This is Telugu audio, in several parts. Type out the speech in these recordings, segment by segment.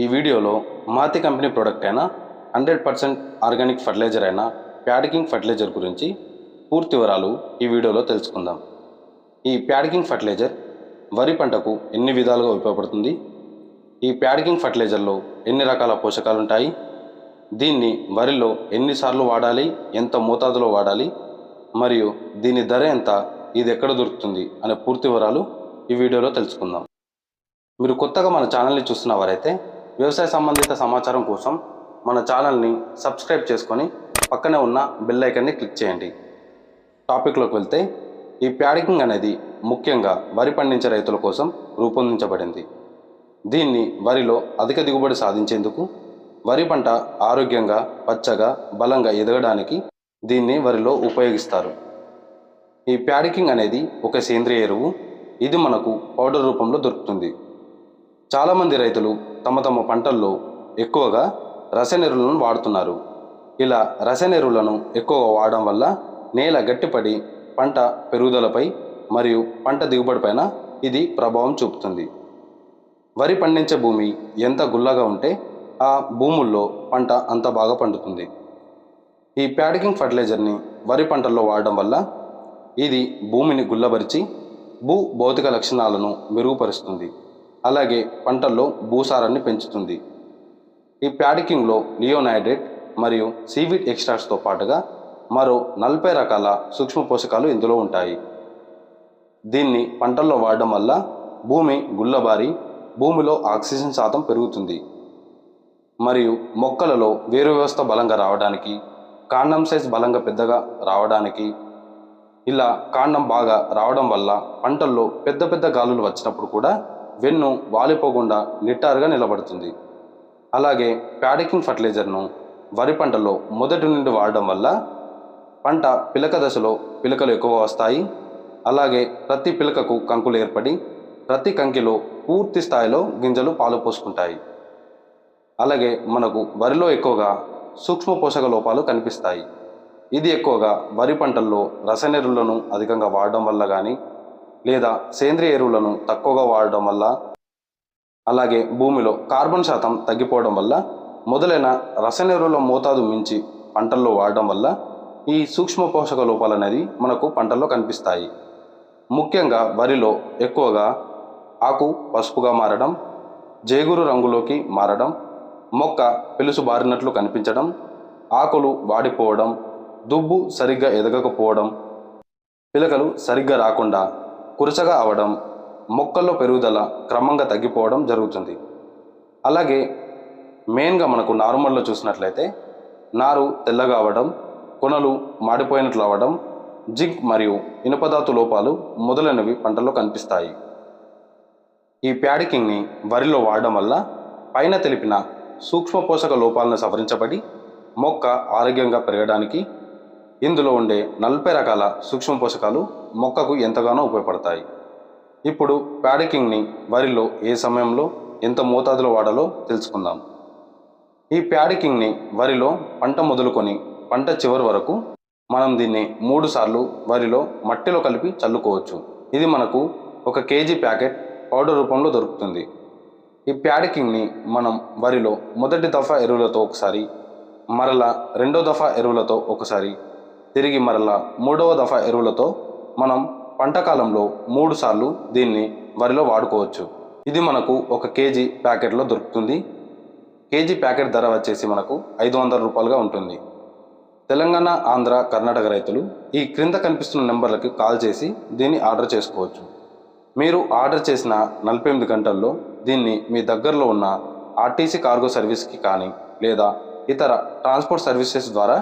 ఈ వీడియోలో మాతి కంపెనీ ప్రోడక్ట్ అయిన హండ్రెడ్ పర్సెంట్ ఆర్గానిక్ ఫర్టిలైజర్ అయిన ప్యాడికింగ్ ఫర్టిలైజర్ గురించి పూర్తి వివరాలు ఈ వీడియోలో తెలుసుకుందాం. ఈ ప్యాడికింగ్ ఫర్టిలైజర్ వరి పంటకు ఎన్ని విధాలుగా ఉపయోగపడుతుంది? ఈ ప్యాడికింగ్ ఫర్టిలైజర్లో ఎన్ని రకాల పోషకాలు ఉంటాయి దీన్ని వరిలో ఎన్నిసార్లు వాడాలి? ఎంత మోతాదులో వాడాలి? మరియు దీని ధర ఎంత? ఇది ఎక్కడ దొరుకుతుంది? అనే పూర్తి వివరాలు ఈ వీడియోలో తెలుసుకుందాం. మీరు కొత్తగా మన ఛానల్ని చూస్తున్న వారైతే వ్యవసాయ సంబంధిత సమాచారం కోసం మన ఛానల్ని సబ్స్క్రైబ్ చేసుకొని పక్కనే ఉన్న బెల్ ఐకన్ని క్లిక్ చేయండి. టాపిక్లోకి వెళ్తే ఈ ప్యాడికింగ్ అనేది ముఖ్యంగా వరి పండించే రైతుల కోసం రూపొందించబడింది. దీన్ని వరిలో అధిక దిగుబడి సాధించేందుకు వరి పంట ఆరోగ్యంగా పచ్చగా బలంగా ఎదగడానికి దీన్ని వరిలో ఉపయోగిస్తారు. ఈ ప్యాడికింగ్ అనేది ఒక సేంద్రియ ఎరువు. ఇది మనకు పౌడర్ రూపంలో దొరుకుతుంది. చాలామంది రైతులు తమ తమ పంటల్లో ఎక్కువగా రసాయన ఎరువులను వాడుతున్నారు. ఇలా రసాయన ఎరువులను ఎక్కువగా వాడడం వల్ల నేల గట్టిపడి పంట పెరుగుదలపై మరియు పంట దిగుబడిపైన ఇది ప్రభావం చూపుతుంది. వరి పండించే భూమి ఎంత గుల్లగా ఉంటే ఆ భూముల్లో పంట అంత బాగా పండుతుంది. ఈ ప్యాడికింగ్ ఫర్టిలైజర్ని వరి పంటల్లో వాడడం వల్ల ఇది భూమిని గుల్లబరిచి భూ భౌతిక లక్షణాలను మెరుగుపరుస్తుంది. అలాగే పంటల్లో భూసారాన్ని పెంచుతుంది. ఈ ప్యాడికింగ్లో లియోనైడ్రేట్ మరియు సీవిడ్ ఎక్స్ట్రాక్ట్స్తో పాటుగా మరో నలభై రకాల సూక్ష్మ పోషకాలు ఇందులో ఉంటాయి. దీన్ని పంటల్లో వాడడం వల్ల భూమి గుల్లబారి భూమిలో ఆక్సిజన్ శాతం పెరుగుతుంది. మరియు మొక్కలలో వేరు వ్యవస్థ బలంగా రావడానికి కాండం సైజ్ బలంగా పెద్దగా రావడానికి ఇలా కాండం బాగా రావడం వల్ల పంటల్లో పెద్ద పెద్ద గాలులు వచ్చినప్పుడు కూడా వెన్ను వాలిపోకుండా నిట్టారుగా నిలబడుతుంది. అలాగే ప్యాడికింగ్ ఫర్టిలైజర్ను వరి పంటలో మొదటి నుండి వాడడం వల్ల పంట పిలక దశలో పిలకలు ఎక్కువ వస్తాయి. అలాగే ప్రతి పిలకకు కంకులు ఏర్పడి ప్రతి కంకిలో పూర్తి స్థాయిలో గింజలు పాలు పోసుకుంటాయి. అలాగే మనకు వరిలో ఎక్కువగా సూక్ష్మ పోషక లోపాలు కనిపిస్తాయి. ఇది ఎక్కువగా వరి పంటల్లో రసాయన ఎరువులను అధికంగా వాడడం వల్ల కానీ లేదా సేంద్రియ ఎరువులను తక్కువగా వాడడం వల్ల అలాగే భూమిలో కార్బన్ శాతం తగ్గిపోవడం వల్ల మొదలైన రసాయన ఎరువుల మోతాదు మించి పంటల్లో వాడడం వల్ల ఈ సూక్ష్మ పోషక లోపాలు అనేది మనకు పంటల్లో కనిపిస్తాయి. ముఖ్యంగా వరిలో ఎక్కువగా ఆకు పసుపుగా మారడం జేగురు రంగులోకి మారడం మొక్క పెలుసు బారినట్లు కనిపించడం ఆకులు వాడిపోవడం దుబ్బు సరిగ్గా ఎదగకపోవడం పిలకలు సరిగ్గా రాకుండా కురచగా అవడం మొక్కల్లో పెరుగుదల క్రమంగా తగ్గిపోవడం జరుగుతుంది. అలాగే మెయిన్గా మనకు నార్మల్లో చూసినట్లయితే నారు తెల్లగా అవ్వడం కొనలు మాడిపోయినట్లు అవ్వడం జింక్ మరియు ఇనుపదాతు లోపాలు మొదలైనవి పంటల్లో కనిపిస్తాయి. ఈ ప్యాడికింగ్ని వరిలో వాడడం వల్ల పైన తెలిపిన సూక్ష్మ పోషక లోపాలను సవరించబడి మొక్క ఆరోగ్యంగా పెరగడానికి ఇందులో ఉండే నలభై రకాల సూక్ష్మ పోషకాలు మొక్కకు ఎంతగానో ఉపయోగపడతాయి. ఇప్పుడు ప్యాడికింగ్ని వరిలో ఏ సమయంలో ఎంత మోతాదులో వాడాలో తెలుసుకుందాం. ఈ ప్యాడికింగ్ని వరిలో పంట మొదలుకొని పంట చివరి వరకు మనం దీన్ని మూడు సార్లు వరిలో మట్టిలో కలిపి చల్లుకోవచ్చు. ఇది మనకు ఒక కేజీ ప్యాకెట్ పౌడర్ రూపంలో దొరుకుతుంది. ఈ ప్యాడికింగ్ని మనం వరిలో మొదటి దఫా ఎరువులతో ఒకసారి మరలా రెండో దఫా ఎరువులతో ఒకసారి తిరిగి మరలా మూడవ దఫా ఎరువులతో మనం పంటకాలంలో మూడు సార్లు దీన్ని వరిలో వాడుకోవచ్చు. ఇది మనకు ఒక కేజీ ప్యాకెట్లో దొరుకుతుంది. కేజీ ప్యాకెట్ ధర వచ్చేసి మనకు ఐదు వందల రూపాయలుగా ఉంటుంది. తెలంగాణ ఆంధ్ర కర్ణాటక రైతులు ఈ క్రింద కనిపిస్తున్న నెంబర్లకి కాల్ చేసి దీన్ని ఆర్డర్ చేసుకోవచ్చు. మీరు ఆర్డర్ చేసిన నలభై ఎనిమిది గంటల్లో దీన్ని మీ దగ్గరలో ఉన్న ఆర్టీసీ కార్గో సర్వీస్కి కానీ లేదా ఇతర ట్రాన్స్పోర్ట్ సర్వీసెస్ ద్వారా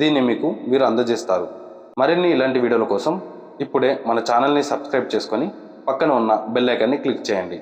దీన్ని మీకు మీరు అందజేస్తారు. మరిన్ని ఇలాంటి వీడియోల కోసం ఇప్పుడే మన ఛానల్ని సబ్స్క్రైబ్ చేసుకొని పక్కన ఉన్న బెల్ ఐకాన్ని క్లిక్ చేయండి.